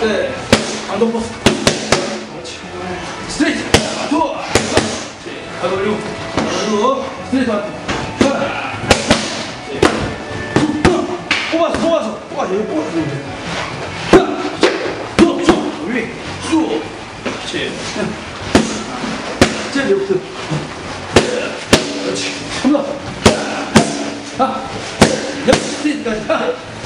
네. 그렇지. 스트레이트. 투. 그렇지. 가도 올리고. 가도 스트레이트 한 투. 하나. 네. 툭. 뽑아서, 뽑아서. 뽑아서. 여기 뽑아서. 쭉, 쭉. 위. 쭉. 그렇지. 제일 옆에. 그렇지. 한 번. 하. 옆 스트레이트까지. 하.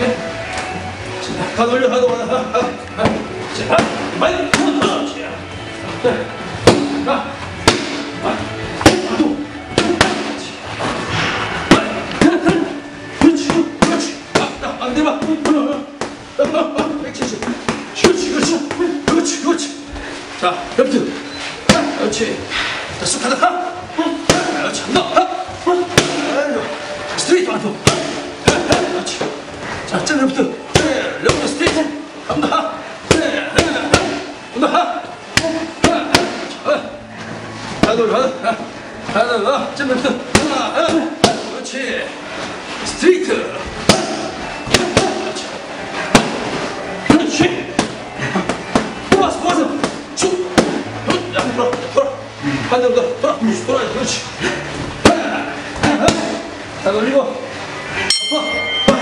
예 가도 올려 자 많이 그렇지 자 170. 그렇지, 그렇지. 그렇지, 그렇지. 자, 옆으로. 그렇지. 다쑥 가다. 그렇지, 한 번. 스트레이트 한 번. 그렇지. 자, 짠, 옆으로. 옆으로 스트레이트. 갑니다. 온다. 하나, 둘, 하나. 하나, 둘, 짠, 옆으로. 하나, 그렇지. 스트레이트. Hadi burada. Bırak mustura kılıç. Hadi onu. Bak. Bak.